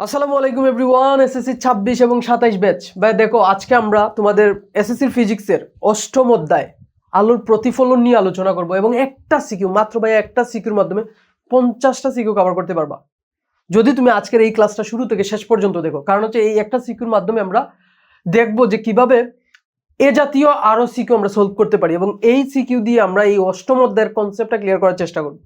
আসসালামু আলাইকুম everyone SSC ছাব্বিশ এবং সাতাইশ ব্যাচ ভাই, দেখো, আজকে আমরা তোমাদের এসএসসির ফিজিক্সের অষ্টম অধ্যায় আলোর প্রতিফলন নিয়ে আলোচনা করব এবং একটা সিকিউ মাত্র ভাই একটা সিকিউর মাধ্যমে পঞ্চাশটা সিকিউ কভার করতে পারবা। যদি তুমি আজকের এই ক্লাসটা শুরু থেকে শেষ পর্যন্ত দেখো, কারণ হচ্ছে এই একটা সিকিউর মাধ্যমে আমরা দেখব যে কীভাবে এ জাতীয় আরও সিকিউ আমরা সলভ করতে পারি এবং এই সিকিউ দিয়ে আমরা এই অষ্টম অধ্যায়ের কনসেপ্টটা ক্লিয়ার করার চেষ্টা করব।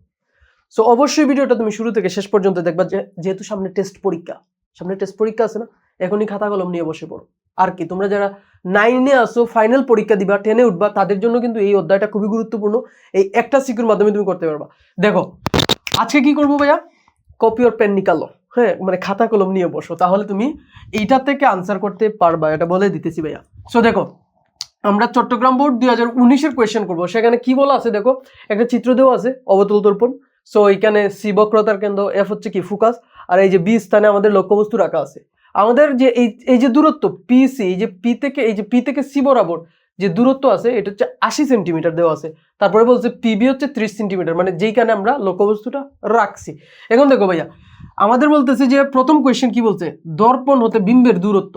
সো অবশ্যই ভিডিওটা তুমি শুরু থেকে শেষ পর্যন্ত দেখবা যেহেতু সামনে টেস্ট পরীক্ষা, সামনে টেস্ট পরীক্ষা আছে না, এখনই খাতা কলম নিয়ে বসে পড়ো। আর কি, তোমরা যারা নাইনে আসো ফাইনাল পরীক্ষা দিবা টেনে উঠবা, তাদের জন্য কিন্তু এই অধ্যায়টা খুবই গুরুত্বপূর্ণ। এই একটা সিকিউর মাধ্যমে তুমি করতে পারবা। দেখো, আজকে কি করব ভাইয়া? কপি ওর পেন নিকালো হ্যাঁ মানে খাতা কলম নিয়ে বসো। তাহলে তুমি এইটা থেকে আনসার করতে পারবা, এটা বলে দিতেছি ভাইয়া। সো দেখো, আমরা চট্টগ্রাম বোর্ড দুই হাজার উনিশের কোয়েশ্চেন করব। সেখানে কি বলা আছে, দেখো, একটা চিত্র দেওয়া আছে, অবতল দর্পণ সো এখানে সি বক্রতার কেন্দ্র এফ হচ্ছে কি? ফুকাস আর এই যে বি স্থানে আমাদের লক্ষ্যবস্তু রাখা আছে। আমাদের যে এই এই যে দূরত্ব পি সি এই যে পি থেকে, এই যে পি থেকে সি বরাবর যে দূরত্ব আছে, এটা হচ্ছে আশি সেন্টিমিটার দেওয়া আছে। তারপরে বলছে পিবি হচ্ছে ত্রিশ সেন্টিমিটার মানে যেইখানে আমরা লক্ষ্যবস্তুটা রাখছি। এখন দেখো ভাইয়া, আমাদের বলতেছে যে প্রথম কোয়েশ্চেন কি বলছে? দর্পণ হতে বিম্বের দূরত্ব।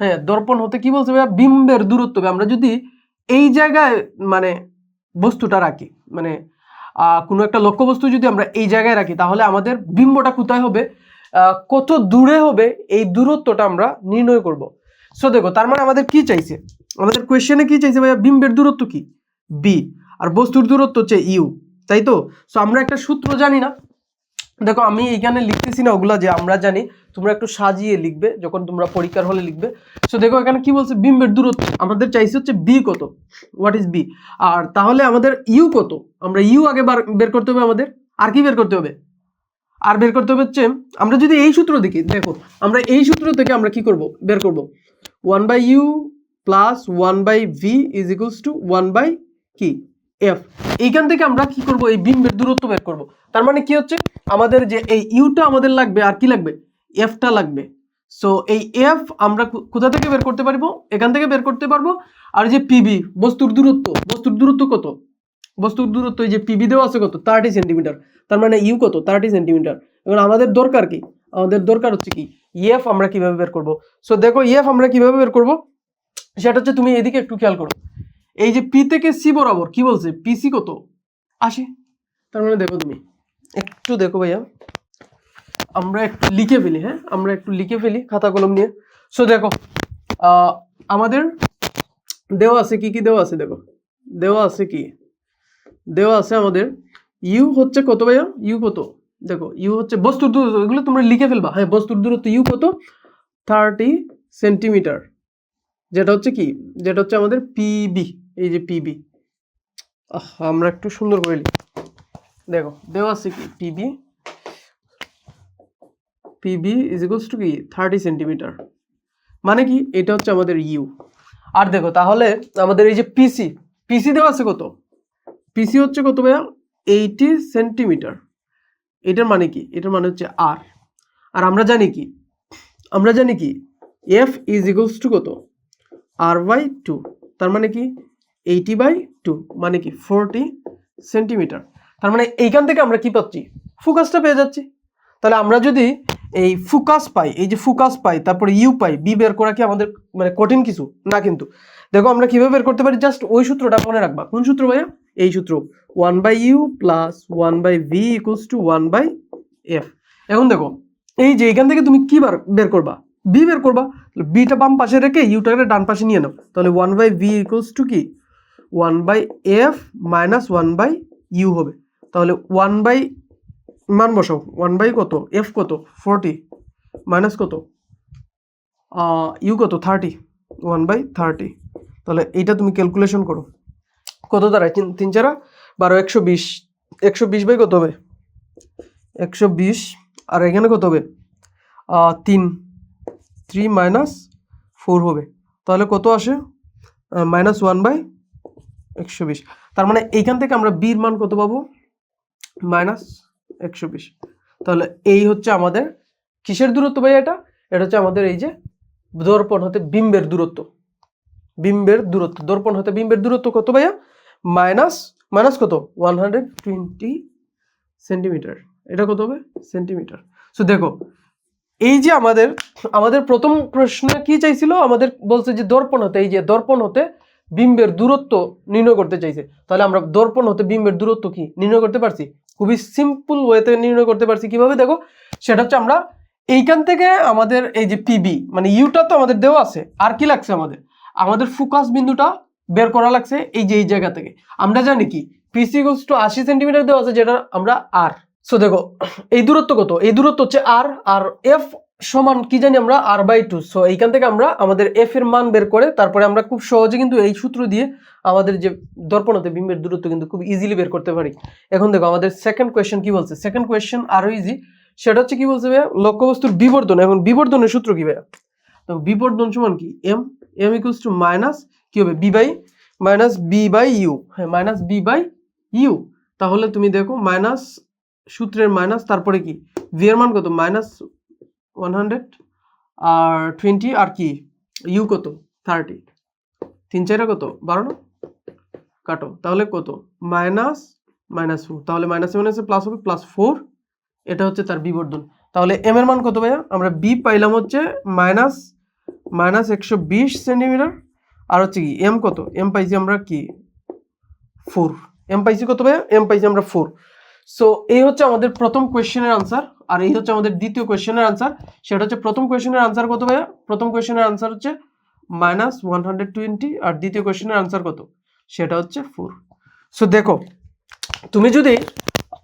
হ্যাঁ দর্পণ হতে কি বলছে ভাইয়া? বিম্বের দূরত্ব। আমরা যদি এই জায়গায় মানে বস্তুটা রাখি মানে কোনো একটা লক্ষ্যবস্তু যদি আমরা এই জায়গায় রাখি, তাহলে আমাদের বিম্বটা কোথায় হবে? কত দূরে হবে এই দূরত্বটা আমরা নির্ণয় করব। সো দেখো, তার মানে আমাদের কি চাইছে? আমাদের কোয়েশ্চেনে কি চাইছে ভাইয়া? বিম্বের দূরত্ব কি? বি আর বস্তুর দূরত্ব হচ্ছে ইউ তাই তো? সো আমরা একটা সূত্র জানি না দেখো, আমি এইখানে লিখতেছি না ওগুলা যে আমরা জানি, তোমরা একটু সাজিয়ে লিখবে, যখন তোমরা পরীক্ষার হলে লিখবে। সো দেখো, এখানে কি বলছে? বিম্বের দূরত্ব। আমাদের চাইছে হচ্ছে বি কত? হোয়াট ইজ বি আর তাহলে আমাদের ইউ কত? আমরা ইউ আগে বের করতে হবে আমাদের। আর কি বের করতে হবে? আর বের করতে হবে হচ্ছে, আমরা যদি এই সূত্র দেখি, দেখো, আমরা এই সূত্র থেকে আমরা কি করব? বের করব। One by u plus one by v is equals to one by কি? এফ এইখান থেকে আমরা কি করব? এই বিম্বের দূরত্ব বের করব। তার মানে কি হচ্ছে? আমাদের যে এই ইউটা আমাদের লাগবে, আর কি লাগবে? এফটা লাগবে। সো এই এফ আমরা কোথা থেকে বের করতে পারব? এখান থেকে বের করতে পারব। আর যে পিবি বস্তুর দূরত্ব বস্তুর দূরত্ব কত? বস্তুর দূরত্ব এই যে পিবি দেওয়া আছে কত? থার্টি সেন্টিমিটার তার মানে ইউ কত? থার্টি সেন্টিমিটার এখন আমাদের দরকার কি? আমাদের দরকার হচ্ছে কি? ইএফ আমরা কীভাবে বের করব? সো দেখো ইএফ আমরা কীভাবে বের করব? সেটা হচ্ছে তুমি এদিকে একটু খেয়াল করো। এই যে পি থেকে সি বরাবর, কি বলছে? পিসি কত? আসে তার মানে দেখো তুমি একটু দেখো ভাইয়া। আমরা একটু লিখে ফেলি হ্যাঁ? আমরা একটু লিখে ফেলি খাতা কলম নিয়ে। সো দেখো আমাদের দেওয়া আছে কি কি দেওয়া আছে দেখো? দেওয়া আছে কি? দেওয়া আছে আমাদের ইউ হচ্ছে কত ভাইয়া? ইউ কত? দেখো, ইউ হচ্ছে বস্তুর দূরত্ব, এগুলো তোমরা লিখে ফেলবা। হ্যাঁ বস্তুর দূরত্ব ইউ কত? Thirty centimetre. যেটা হচ্ছে কি? যেটা হচ্ছে আমাদের পিবি এই যে পিবি আমরা একটু সুন্দর করে লিখি। দেখো, দেওয়া আছে কি? PB PB is equals to কি? থার্টি সেন্টিমিটার মানে কি? এটা হচ্ছে আমাদের ইউ আর দেখো, তাহলে আমাদের এই যে পিসি পিসি দেওয়া আছে কত? পিসি হচ্ছে কত ভাইয়া? এইটি সেন্টিমিটার এটার মানে কি? এটার মানে হচ্ছে আর আর আমরা জানি কি? আমরা জানি কি? এফ ইজ ইকুয়ালস টু কত? আর বাই টু তার মানে কি? এইটি বাই টু মানে কি? ফোরটি সেন্টিমিটার তার মানে এইখান থেকে আমরা কি পাচ্ছি? ফোকাসটা পেয়ে যাচ্ছি। তাহলে আমরা যদি এই ফোকাস পাই, এই যে ফোকাস পাই, তারপরে ইউ পাই, বি বের করা কি আমাদের মানে কঠিন কিছু? না কিন্তু। দেখো আমরা কীভাবে বের করতে পারি? জাস্ট ওই সূত্রটা মনে রাখবা। কোন সূত্র ভাইয়া? এই সূত্র। One by u plus one by v equals to one by f. এখন দেখো, এই যে এখান থেকে তুমি কি বার বের করবা? বি বের করবা। বিটা বাম পাশে রেখে ইউটাকে ডান পাশে নিয়ে নাও। তাহলে one by v equals to কি? One by f minus one by u হবে। তাহলে ওয়ান বাই মান বসাও। ওয়ান বাই কত? এফ কত? ফোরটি মাইনাস কত? ইউ কত? থার্টি ওয়ান বাই থার্টি তাহলে এইটা তুমি ক্যালকুলেশন করো। কত দাঁড়ায়? তিন তিন চারা? বারো, একশো বিশ। একশো বিশ বাই কত হবে? একশো বিশ। আর এখানে কত হবে? তিন। থ্রি মাইনাস ফোর হবে। তাহলে কত আসে? মাইনাস ওয়ান বাই একশো বিশ। তার মানে এইখান থেকে আমরা বির মান কত পাবো? মাইনাস একশো বিশ। তাহলে এই হচ্ছে আমাদের কিসের দূরত্ব ভাই এটা? এটা হচ্ছে আমাদের এই যে দর্পণ হতে বিম্বের দূরত্ব। বিম্বের দূরত্ব। দর্পণ হতে বিম্বের দূরত্ব কত ভাইয়া? মাইনাস মাইনাস কত? One hundred twenty centimetre. এটা কত হবে? সেন্টিমিটার। সো দেখো, এই যে আমাদের আমাদের প্রথম প্রশ্ন কি চাইছিল? আমাদের বলছে যে দর্পণ হতে, এই যে দর্পণ হতে বিম্বের দূরত্ব নির্ণয় করতে চাইছে। তাহলে আমরা দর্পণ হতে বিম্বের দূরত্ব কি? নির্ণয় করতে পারছি? খুবই সিম্পল ওয়েতে নির্ণয় করতে পারছি। কীভাবে? দেখো, সেটা হচ্ছে আমরা এইখান থেকে আমাদের এই যে পিবি মানে ইউটা তো আমাদের দেওয়া আছে। আর কি লাগছে আমাদের? আমাদের ফোকাস বিন্দুটা বের করা লাগছে এই যে, এই জায়গা থেকে। আমরা জানি কি? পিসি গোস টু আশি সেন্টিমিটার দেওয়া আছে, যেটা আমরা আর সো দেখো, এই দূরত্ব কত? এই দূরত্ব হচ্ছে আর আর এফ সমান কি জানি আমরা? আর বাই টু সো এইখান থেকে আমরা আমাদের এফ এর মান বের করে তারপরে আমরা খুব সহজে কিন্তু এই সূত্র দিয়ে আমাদের যে দর্পণতে বিম্বের দূরত্ব কিন্তু খুব ইজিলি বের করতে পারি। এখন দেখো, আমাদের সেকেন্ড কোয়েশ্চেন কি বলছে? সেকেন্ড কোয়েশ্চেন আরও ইজি সেটা হচ্ছে কি বলছে ভাইয়া? লক্ষ্যবস্তুর বিবর্ধন। এখন বিবর্ধনের সূত্র কি ভাইয়া? তো বিবর্ধন সমান কি? M m equals to minus কি হবে? V by minus v by u হ্যাঁ মাইনাস বি বাই ইউ তাহলে তুমি দেখো মাইনাস সূত্রের মাইনাস তারপরে কি? ভি এর মান কত? মাইনাস ওয়ান হান্ড্রেড আর টোয়েন্টি আর কি? ইউ কত? থার্টি তিন চারে কত? বারো না? কাটো। তাহলে কত? মাইনাস মাইনাস ফোর তাহলে মাইনাস মাইনাসে প্লাস হবে প্লাস ফোর এটা হচ্ছে তার বিবর্ধন। তাহলে এম এর মান কত ভাইয়া? আমরা বি পাইলাম হচ্ছে মাইনাস মাইনাস একশো বিশ সেন্টিমিটার আর হচ্ছে কি এম কত? এম পাইছি আমরা কি? ফোর এম পাইছি কত ভাইয়া? এম পাইছি আমরা ফোর সো এই হচ্ছে আমাদের প্রথম কোয়েশ্চেনের আনসার আর এই হচ্ছে আমাদের দ্বিতীয় কোয়েশ্চেনের আনসার সেটা হচ্ছে প্রথম কোয়েশ্চেনের আনসার কত ভাইয়া? প্রথম কোয়েশ্চেনের আনসার হচ্ছে মাইনাস ওয়ান হান্ড্রেড টোয়েন্টি আর দ্বিতীয় কোয়েশ্চেনের আনসার কত? সেটা হচ্ছে ফোর সো দেখো, তুমি যদি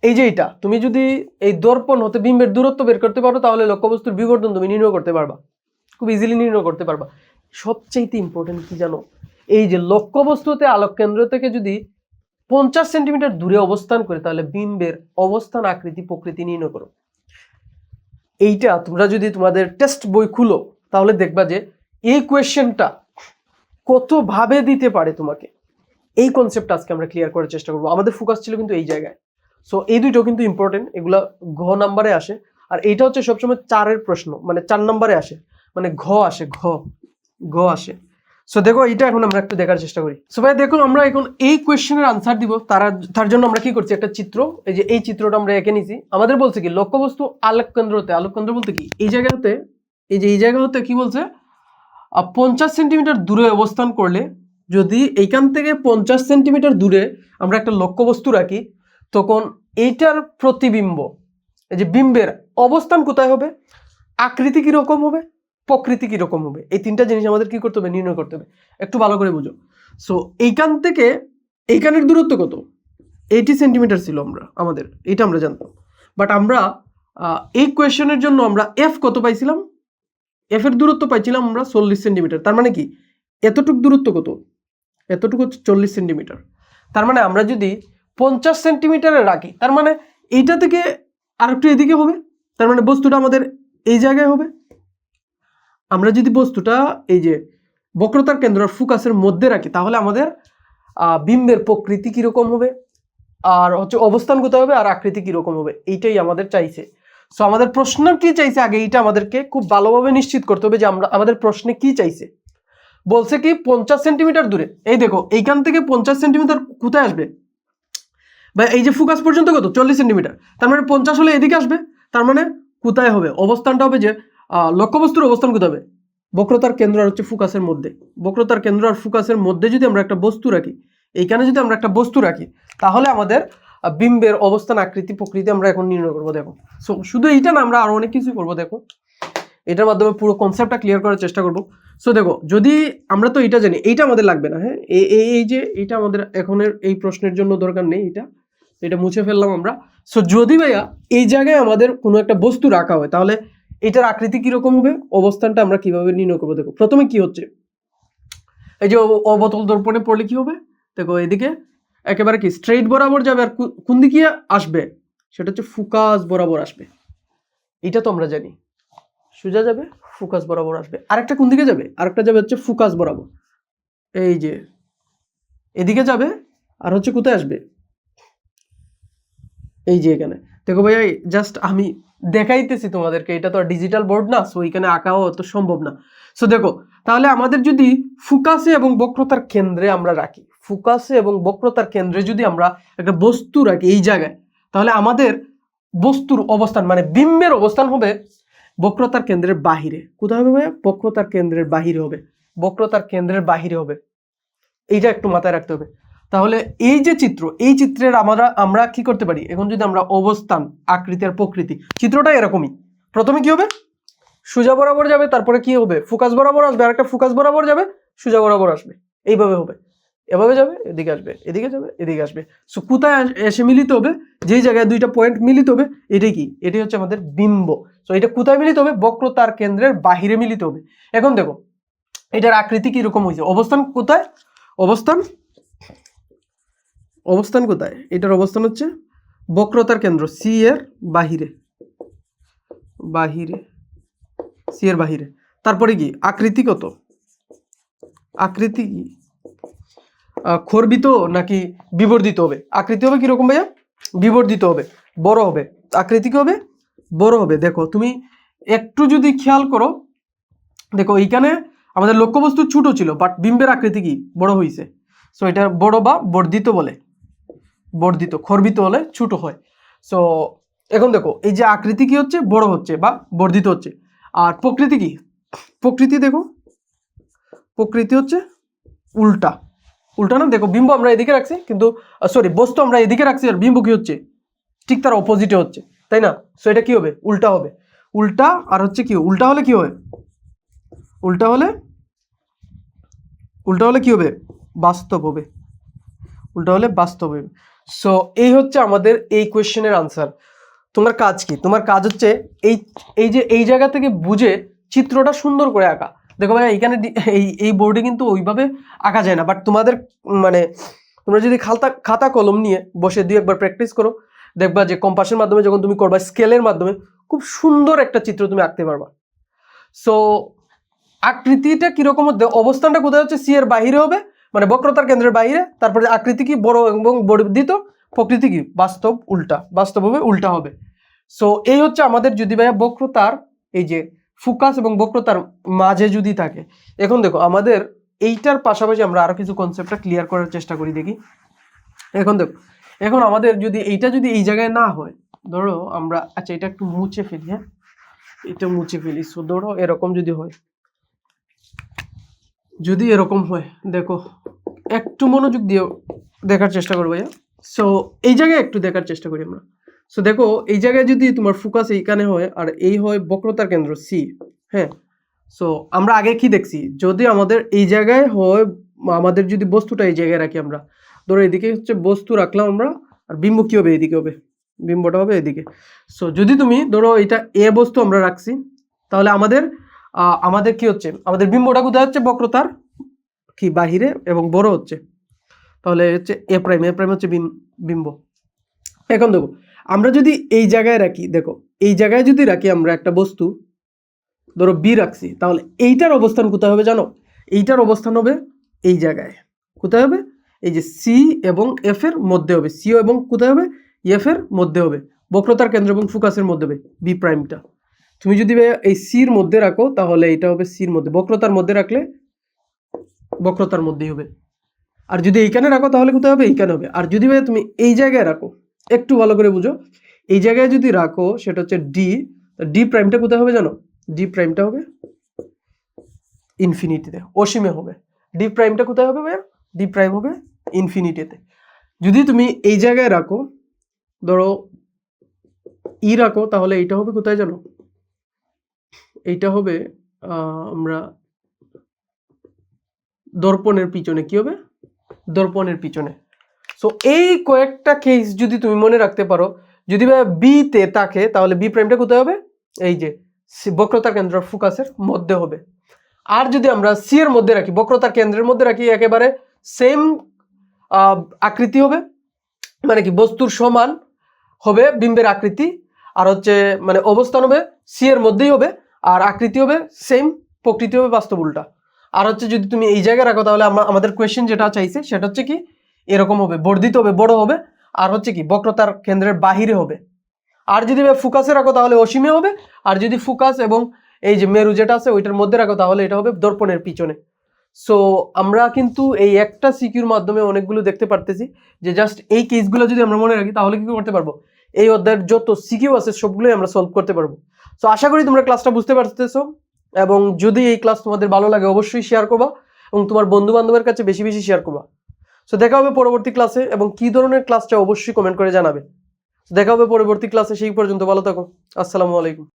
এই যে এটা তুমি যদি এই দর্পণ হতে বিম্বের দূরত্ব বের করতে পারো, তাহলে লক্ষ্যবস্তুর বিবর্তন তুমি নির্ণয় করতে পারবা। খুব ইজিলি নির্ণয় করতে পারবা। সবচেয়ে ইম্পর্টেন্ট কি জানো? এই যে লক্ষ্যবস্তুতে আলোক কেন্দ্র থেকে যদি পঞ্চাশ সেন্টিমিটার দূরে অবস্থান করে, তাহলে বিম্বের অবস্থান আকৃতি প্রকৃতি নির্ণয় করো। এইটা তোমরা যদি তোমাদের টেস্ট বই খুলো, তাহলে দেখবা যে এই কোয়েশ্চেনটা কতভাবে দিতে পারে তোমাকে। এই কনসেপ্ট আজকে আমরা ক্লিয়ার করার চেষ্টা করব। আমাদের ফোকাস ছিল কিন্তু এই জায়গায়। সো এই দুটো কিন্তু ইম্পর্টেন্ট এগুলা ঘ নাম্বারে আসে। আর এইটা হচ্ছে সবসময় চারের প্রশ্ন মানে চার নাম্বারে আসে। মানে ঘ আসে, ঘ ঘ আসে। সো দেখো, এটা এখন আমরা একটু দেখার চেষ্টা করি। সো ভাই দেখো আমরা এখন এই কোয়েশ্চেনের আনসার দিব। তারা তার জন্য আমরা কি করছি? একটা চিত্র। এই যে, এই চিত্রটা আমরা এঁকে নিছি। আমাদের বলছে কি, লক্ষ্যবস্তু আলোক কেন্দ্র হতে আলোক কেন্দ্র বলতে কি? এই জায়গা হতে এই যে, এই জায়গা হতে কি বলছে? পঞ্চাশ সেন্টিমিটার দূরে অবস্থান করলে, যদি এইখান থেকে পঞ্চাশ সেন্টিমিটার দূরে আমরা একটা লক্ষ্যবস্তু রাখি, তখন এইটার প্রতিবিম্ব, এই যে, বিম্বের অবস্থান কোথায় হবে? আকৃতি কীরকম হবে? প্রকৃতি কীরকম হবে? এই তিনটা জিনিস আমাদের কি করতে হবে? নির্ণয় করতে হবে। একটু ভালো করে বুঝো। সো এইখান থেকে, এইখানের দূরত্ব কত? এইটি সেন্টিমিটার ছিল আমরা, আমাদের। এটা আমরা জানতাম। বাট আমরা এই কোয়েশনের জন্য আমরা এফ কত পাইছিলাম? এফ এর দূরত্ব পাইছিলাম আমরা চল্লিশ সেন্টিমিটার তার মানে কি? এতটুক দূরত্ব কত? এতটুকু হচ্ছে চল্লিশ সেন্টিমিটার তার মানে আমরা যদি পঞ্চাশ সেন্টিমিটারে রাখি, তার মানে এইটা থেকে আর একটু এদিকে হবে? তার মানে বস্তুটা আমাদের এই জায়গায় হবে? আমরা যদি বস্তুটা এই যে বক্রতার কেন্দ্র ফোকাসের মধ্যে রাখি, তাহলে আমাদের বিম্বের প্রকৃতি কীরকম হবে? আর হচ্ছে অবস্থান কোথায় হবে আর আকৃতি কীরকম হবে? এইটাই আমাদের চাইছে। সো আমাদের প্রশ্ন কি চাইছে? আগে এইটা আমাদেরকে খুব ভালোভাবে নিশ্চিত করতে হবে যে আমরা, আমাদের প্রশ্নে কি চাইছে। বলছে কি, পঞ্চাশ সেন্টিমিটার দূরে। এই দেখো, এইখান থেকে পঞ্চাশ সেন্টিমিটার কোথায় আসবে? বা এই যে ফোকাস পর্যন্ত কত? চল্লিশ সেন্টিমিটার। তার মানে পঞ্চাশ হলে এদিকে আসবে। তার মানে কোথায় হবে? অবস্থানটা হবে যে লক্ষ্যবস্তুর অবস্থান কোথায় হবে? বক্রতার কেন্দ্র আর হচ্ছে ফোকাসের মধ্যে। বক্রতার কেন্দ্র আর ফোকাসের মধ্যে যদি আমরা একটা বস্তু রাখি, এইখানে যদি আমরা একটা বস্তু রাখি, তাহলে আমাদের বিম্বের অবস্থান, আকৃতি, প্রকৃতি আমরা এখন নির্ণয় করব, দেখো। সো শুধু এইটা না, আমরা আরও অনেক কিছু করব, দেখো। এটার মাধ্যমে পুরো কনসেপ্টটা ক্লিয়ার করার চেষ্টা করব। সো দেখো, যদি আমরা তো এটা জানি, এইটা আমাদের লাগবে না হ্যাঁ? এই এই- যে এইটা আমাদের এখনের এই প্রশ্নের জন্য দরকার নেই এটা এটা মুছে ফেললাম আমরা। সো যদি ভাইয়া এই জায়গায় আমাদের কোনো একটা বস্তু রাখা হয়, তাহলে এটার আকৃতি কীরকম হবে? অবস্থানটা আমরা কীভাবে নির্ণয় করব? দেখো, প্রথমে কি হচ্ছে? এই যে অবতল দর্পণে পড়লে কি হবে? দেখো, এদিকে একেবারে কি? স্ট্রেইট বরাবর যাবে আর কোন দিকে আসবে? সেটা হচ্ছে ফুকাস বরাবর আসবে। এটা তো আমরা জানি। সোজা যাবে, ফুকাস বরাবর আসবে। আরেকটা কোন দিকে যাবে? আরেকটা যাবে হচ্ছে ফুকাস বরাবর। এই যে, এদিকে যাবে আর হচ্ছে কোথায় আসবে? এই যে এখানে। দেখো ভাইয়া জাস্ট আমি দেখাইতেছি তোমাদেরকে, এটা তো ডিজিটাল বোর্ড না সো এখানে আঁকাও অত সম্ভব না। সো দেখো, তাহলে আমাদের যদি ফুকাসে এবং বক্রতার কেন্দ্রে আমরা রাখি ফুকাসে এবং বক্রতার কেন্দ্রে যদি আমরা একটা বস্তু রাখি এই জায়গায়, তাহলে আমাদের বস্তুর অবস্থান মানে বিম্বের অবস্থান হবে বক্রতার কেন্দ্রের বাহিরে। কোথায় হবে বক্রতার কেন্দ্রের বাহিরে হবে। বক্রতার কেন্দ্রের বাহিরে হবে। এইটা একটু মাথায় রাখতে হবে। তাহলে এই যে চিত্র, এই চিত্রের আমরা আমরা কি করতে পারি? এখন যদি আমরা অবস্থান, আকৃতি আর প্রকৃতি, চিত্রটা এরকমই। প্রথমে কি হবে? সোজা বরাবর যাবে, তারপরে কি হবে? ফোকাস বরাবর আসবে আর একটা ফোকাস বরাবর যাবে, সোজা বরাবর আসবে। এইভাবে হবে। এভাবে যাবে, এদিকে আসবে, এদিকে যাবে, এদিকে আসবে। সো কোথায় এসে মিলিত হবে? যেই জায়গায় দুইটা পয়েন্ট মিলিত হবে, এটাই কি? এটাই হচ্ছে আমাদের বিম্ব। সো এটা কোথায় মিলিত হবে? বক্রতার কেন্দ্রের বাহিরে মিলিত হবে। এখন দেখো, এটার আকৃতি কীরকম হয়েছে? অবস্থান কোথায়? অবস্থান অবস্থান কোথায়? এটার অবস্থান হচ্ছে বক্রতার কেন্দ্র সি এর বাহিরে। বাহিরে। সি এর বাহিরে। তারপরে কি? আকৃতি কত? আকৃতি কি? খর্বিত নাকি বিবর্ধিত হবে? আকৃতি হবে কীরকম ভাইয়া? বিবর্ধিত হবে। বড় হবে। আকৃতি কি হবে? বড় হবে। দেখো, তুমি একটু যদি খেয়াল করো, দেখো, এইখানে আমাদের লক্ষ্যবস্তু ছোট ছিল বাট বিম্বের আকৃতি কি? বড় হয়েছে সো এটা বড় বা বর্ধিত বলে। বর্ধিত, খর্বিত হলে ছোট হয়। সো এখন দেখো, এই যে আকৃতি কি হচ্ছে? বড় হচ্ছে বা বর্ধিত হচ্ছে। আর প্রকৃতি কি? প্রকৃতি দেখো, প্রকৃতি হচ্ছে উল্টা। উল্টা না? দেখো, বিম্ব আমরা এদিকে রাখছি, কিন্তু সরি বস্তু আমরা এদিকে রাখছি, আর বিম্ব কি হচ্ছে? ঠিক তার অপোজিটে হচ্ছে, তাই না? সো এটা কি হবে? উল্টা হবে। উল্টা, আর হচ্ছে কি? উল্টা হলে কি হবে? উল্টা হলে উল্টা হলে কি হবে? বাস্তব হবে। উল্টা হলে বাস্তব হবে। সো এই হচ্ছে আমাদের এই কোয়েশ্চেনের আনসার তোমার কাজ কি? তোমার কাজ হচ্ছে এই এই যে, এই জায়গা থেকে বুঝে চিত্রটা সুন্দর করে আঁকা। দেখো ভাই এইখানে এই এই বোর্ডে কিন্তু ওইভাবে আঁকা যায় না বাট তোমাদের মানে তোমরা যদি খাতা খাতা কলম নিয়ে বসে দুই একবার প্র্যাকটিস করো, দেখবা যে কম্পাসের মাধ্যমে যখন তুমি করবা স্কেলের মাধ্যমে খুব সুন্দর একটা চিত্র তুমি আঁকতে পারবা। সো আকৃতিটা কীরকম অবস্থানটা কোথায় হচ্ছে? সি এর বাহিরে হবে মানে বক্রতার কেন্দ্রের বাইরে, তারপরে আকৃতি কি বড় এবং বর্ধিত, প্রকৃতি কি? বাস্তব উল্টা বাস্তব হবে উল্টা হবে। সো এই হচ্ছে আমাদের যদি ভাইয়া বক্রতার, এই যে ফোকাস এবং বক্রতার মাঝে যদি থাকে। এখন দেখো, আমাদের এইটার পাশাপাশি আমরা আরও কিছু কনসেপ্টটা ক্লিয়ার করার চেষ্টা করি দেখি। এখন দেখো, এখন আমাদের যদি এইটা যদি এই জায়গায় না হয়, ধরো আমরা আচ্ছা এটা একটু মুছে ফেলি হ্যাঁ? এটা মুছে ফেলি। সো ধরো এরকম যদি হয়। যদি এরকম হয়, দেখো, একটু মনোযোগ দিয়ে দেখার চেষ্টা করব ভাইয়া। সো এই জায়গায় একটু দেখার চেষ্টা করি আমরা। সো দেখো, এই জায়গায় যদি তোমার ফোকাস এইখানে হয়, আর এই হয় বক্রতার কেন্দ্র সি হ্যাঁ? সো আমরা আগে কি দেখছি? যদি আমাদের এই জায়গায় হয়, আমাদের যদি বস্তুটা এই জায়গায় রাখি আমরা, ধরো এদিকে হচ্ছে বস্তু রাখলাম আমরা, আর বিম্ব কি হবে এদিকে হবে, বিম্বটা হবে এদিকে। সো যদি তুমি ধরো এটা এ বস্তু আমরা রাখছি, তাহলে আমাদের আমাদের কি হচ্ছে? আমাদের বিম্বটা কোথায় হচ্ছে? বক্রতার কি বাহিরে এবং বড় হচ্ছে। তাহলে হচ্ছে এ প্রাইম এ প্রাইম হচ্ছে বিম- বিম্ব। এখন দেখো, আমরা যদি এই জায়গায় রাখি, দেখো, এই জায়গায় যদি রাখি আমরা একটা বস্তু, ধরো বি রাখছি, তাহলে এইটার অবস্থান কোথায় হবে জানো? এইটার অবস্থান হবে এই জায়গায়। কোথায় হবে? এই যে সি এবং এফ এর মধ্যে হবে। সিও এবং কোথায় হবে? এফ এর মধ্যে হবে। বক্রতার কেন্দ্র এবং ফোকাসের মধ্যে হবে। বি প্রাইমটা তুমি যদি এই সির মধ্যে রাখো, তাহলে এটা হবে সির মধ্যে, বক্রতার মধ্যে রাখলে বক্রতার মধ্যেই হবে। আর যদি এইখানে রাখো, তাহলে কোথায় হবে? এইখানে হবে। আর যদি ভাই তুমি এই জায়গায় রাখো, একটু ভালো করে বুঝো, এই জায়গায় যদি রাখো, সেটা হচ্ছে ডি ডি প্রাইমটা কোথায় হবে জানো? ডি প্রাইমটা হবে ইনফিনিটিতে অসীমে হবে। ডি প্রাইমটা কোথায় হবে ভাইয়া? ডি প্রাইম হবে ইনফিনিটিতে যদি তুমি এই জায়গায় রাখো, ধরো ই রাখো, তাহলে এইটা হবে কোথায় জানো? এইটা হবে আমরা দর্পণের পিছনে, কি হবে? দর্পণের পিছনে। সো এই কয়েকটা কেস যদি তুমি মনে রাখতে পারো, যদি বি তে থাকে, তাহলে বি প্রাইমটা কোথায় হবে? এই যে বক্রতার কেন্দ্র ফোকাসের মধ্যে হবে। আর যদি আমরা সি এর মধ্যে রাখি, বক্রতার কেন্দ্রের মধ্যে রাখি, একেবারে সেম আকৃতি হবে। মানে কি, বস্তুর সমান হবে, বিম্বের আকৃতি। আর হচ্ছে মানে অবস্থান হবে সি এর মধ্যেই হবে। আর আকৃতি হবে সেম প্রকৃতি হবে বাস্তব উল্টা। আর হচ্ছে যদি তুমি এই জায়গায় রাখো, তাহলে আমাদের কোয়েশ্চেন যেটা চাইছে, সেটা হচ্ছে কি, এরকম হবে, বর্ধিত হবে, বড় হবে, আর হচ্ছে কি, বক্রতার কেন্দ্রের বাহিরে হবে। আর যদি ফোকাসে রাখো, তাহলে অসীমে হবে। আর যদি ফোকাস এবং এই যে মেরু যেটা আছে, ওইটার মধ্যে রাখো, তাহলে এটা হবে দর্পণের পিছনে। সো আমরা কিন্তু এই একটা সিকিউর মাধ্যমে অনেকগুলো দেখতে পারতেছি যে জাস্ট এই কেসগুলো যদি আমরা মনে রাখি, তাহলে কি করতে পারব? এই অধ্যায়ের যত সিকিউ আছে, সবগুলোই আমরা সলভ করতে পারব। সো আশা করি তোমরা ক্লাসটা বুঝতে পারতেছো এবং যদি এই ক্লাস তোমাদের ভালো লাগে, অবশ্যই শেয়ার করবা এবং তোমার বন্ধু বান্ধবের কাছে বেশি বেশি শেয়ার করবা। সো দেখা হবে পরবর্তী ক্লাসে এবং কি ধরনের ক্লাসটা অবশ্যই কমেন্ট করে জানাবে। দেখা হবে পরবর্তী ক্লাসে সেই পর্যন্ত ভালো থাকো। আসসালামু আলাইকুম।